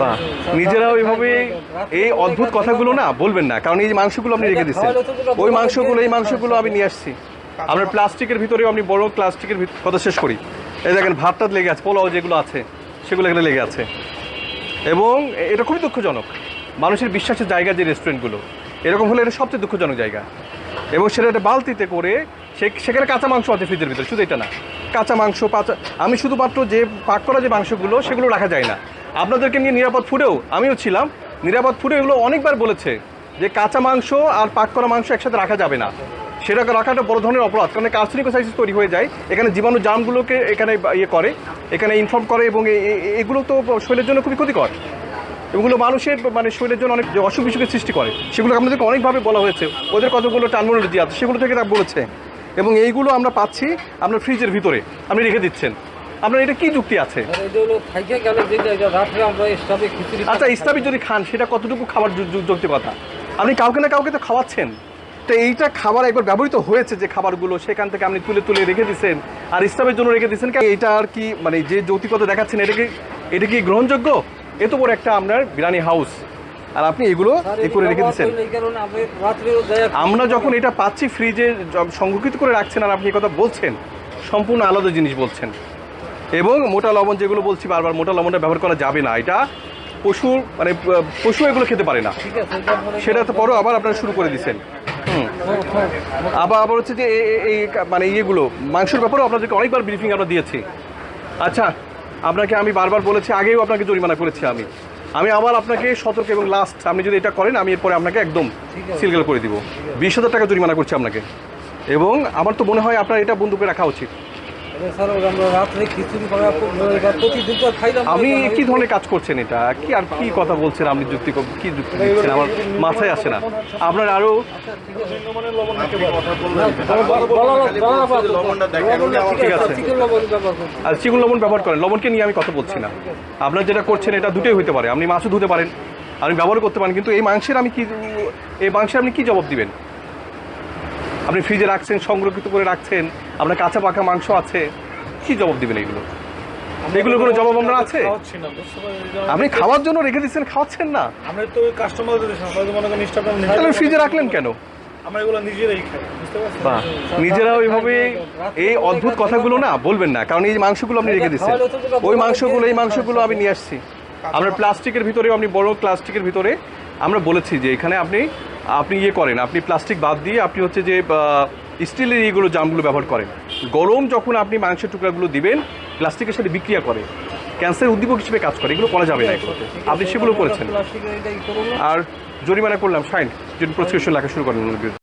বা নিজেরাও এইভাবে এই অদ্ভুত কথাগুলো না বলবেন না, কারণ এই মাংসগুলো আপনি রেখে দিচ্ছেন। ওই মাংসগুলো, এই মাংসগুলো আমি নিয়ে আসছি। আপনার প্লাস্টিকের ভিতরেও আপনি বড় প্লাস্টিকের কথা শেষ করি। এই দেখেন, ভাতটা লেগে আছে, পোলাও যেগুলো আছে, সেগুলো এখানে লেগে আছে। এবং এটা খুবই দুঃখজনক। মানুষের বিশ্বাসের জায়গা যে রেস্টুরেন্টগুলো, এরকম হলে এটা সবচেয়ে দুঃখজনক জায়গা। এবং সেটা একটা বালতিতে করে সে সেখানে কাঁচা মাংস আছে ফ্রিজের ভিতরে, শুধু এটা না। কাঁচা মাংস, পাচা আমি শুধুমাত্র যে পাক করা যে মাংসগুলো, সেগুলো রাখা যায় না। আপনাদেরকে নিয়ে নিরাপদ ফুডেও আমিও ছিলাম। নিরাপদ ফুডে এগুলো অনেকবার বলেছে যে কাঁচা মাংস আর পাক করা মাংস একসাথে রাখা যাবে না। সেটা রাখাটা বড় ধরনের অপরাধ, কারণ কার্সিনিকোসাইসিস তৈরি হয়ে যায়। এখানে জীবাণু জামগুলোকে এখানে ইয়ে করে, এখানে ইনফর্ম করে এবং এগুলো তো শরীরের জন্য খুবই ক্ষতিকর। এগুলো মানুষের মানে শরীরের জন্য অনেক অসুখ বিসুখের সৃষ্টি করে। সেগুলো আপনাদেরকে অনেকভাবে বলা হয়েছে। ওদের কতগুলো টার্মিনোলজি আছে সেগুলো থেকে তারা বলেছে। এবং এইগুলো আমরা পাচ্ছি আপনার ফ্রিজের ভিতরে। আপনি রেখে দিচ্ছেন। আপনার এটা কি যুক্তি আছে? আচ্ছা ইসলামী যদি খান সেটা কতটুকু খাবার যু- যু- যৌক্তিকতা আপনি কাউকে না কাউকে তো খাওয়াচ্ছেন। তো এইটা খাবার একবার ব্যবহৃত হয়েছে যে খাবারগুলো সেখান থেকে আপনি তুলে তুলে রেখে দিচ্ছেন আর ইস্তাবের জন্য রেখে দিচ্ছেন? এটা আর কি মানে যে যৌতিকতা দেখাচ্ছেন এটা কি এটা কি গ্রহণযোগ্য? এত বড় একটা আপনার বিরিয়ানি হাউস। আর আপনি এগুলো এ করে রেখে দিচ্ছেন আমরা যখন এটা পাচ্ছি ফ্রিজে সংরক্ষিত করে রাখছেন আর আপনি এই কথা বলছেন সম্পূর্ণ আলাদা জিনিস বলছেন। এবং মোটা লবণ যেগুলো বলছি বারবার মোটা লবণটা ব্যবহার করা যাবে না। এটা পশু মানে পশু এগুলো খেতে পারে না। সেটা তো পরও আবার আপনারা শুরু করে দিচ্ছেন। হুম। আবার আবার হচ্ছে যে এই মানে ইয়েগুলো মাংসের ব্যাপারেও আপনাদেরকে অনেকবার ব্রিফিং আমরা দিয়েছি। আচ্ছা আপনাকে আমি বারবার বলেছি আগেও আপনাকে জরিমানা করেছি আমি। আমি আবার আপনাকে সতর্ক এবং লাস্ট আপনি যদি এটা করেন আমি এরপরে আপনাকে একদম সিলগাল করে দিব। বিশ হাজার টাকা জরিমানা করছি আপনাকে। এবং আমার তো মনে হয় আপনার এটা বন্ধ করে রাখা উচিত। আমি কি ধরনের কাজ করছেন এটা? কি আর কি কথা বলছেন আপনি যুক্তি ক- যুক্তি দিচ্ছেন? আমার মাথায় আসে না। আপনার আরও ঠিক আছে। লবণ ব্যবহার আর চিকুন লবণ ব্যবহার করেন। লবণকে নিয়ে আমি কথা বলছি না। আপনার যেটা করছেন এটা দুটোই হতে পারে। আপনি মাছও ধুতে পারেন। আপনি ব্যবহার করতে পারেন কিন্তু এই মাংসের আমি কি এই মাংসের আপনি কি জবাব দিবেন? আপনি ফ্রিজে রাখছেন সংরক্ষিত করে রাখছেন আপনার কাঁচা পাকা মাংস আছে কি জবাব দিবেন এগুলো? এগুলোর কোনো জবাব আমরা আছে? আপনি খাওয়ার জন্য রেখে দিচ্ছেন খাওয়াচ্ছেন না। আমরা তো তাহলে ফ্রিজে রাখলেন কেন? আমরা এগুলো নিজেরাই খাই বুঝতে নিজেরাও এইভাবে এই অদ্ভুত কথাগুলো না বলবেন না কারণ এই মাংসগুলো আপনি রেখে দিচ্ছেন। ওই মাংসগুলো এই মাংসগুলো আমি নিয়ে আসছি। প্লাস্টিকের আপনি বড় প্লাস্টিকের ভিতরে আমরা বলেছি যে এখানে আপনি আপনি ইয়ে করেন আপনি প্লাস্টিক বাদ দিয়ে আপনি হচ্ছে যে স্টিলের ইয়েগুলো জামগুলো ব্যবহার করেন। গরম যখন আপনি মাংসের টুকরাগুলো দিবেন প্লাস্টিকের সাথে বিক্রিয়া করে ক্যান্সার উদ্দীপক হিসেবে কাজ করে এগুলো করা যাবে না আপনি সেগুলো করেছেন। আর জরিমানা করলাম ফাইন যদি প্রসিকিউশন লেখা শুরু করেন।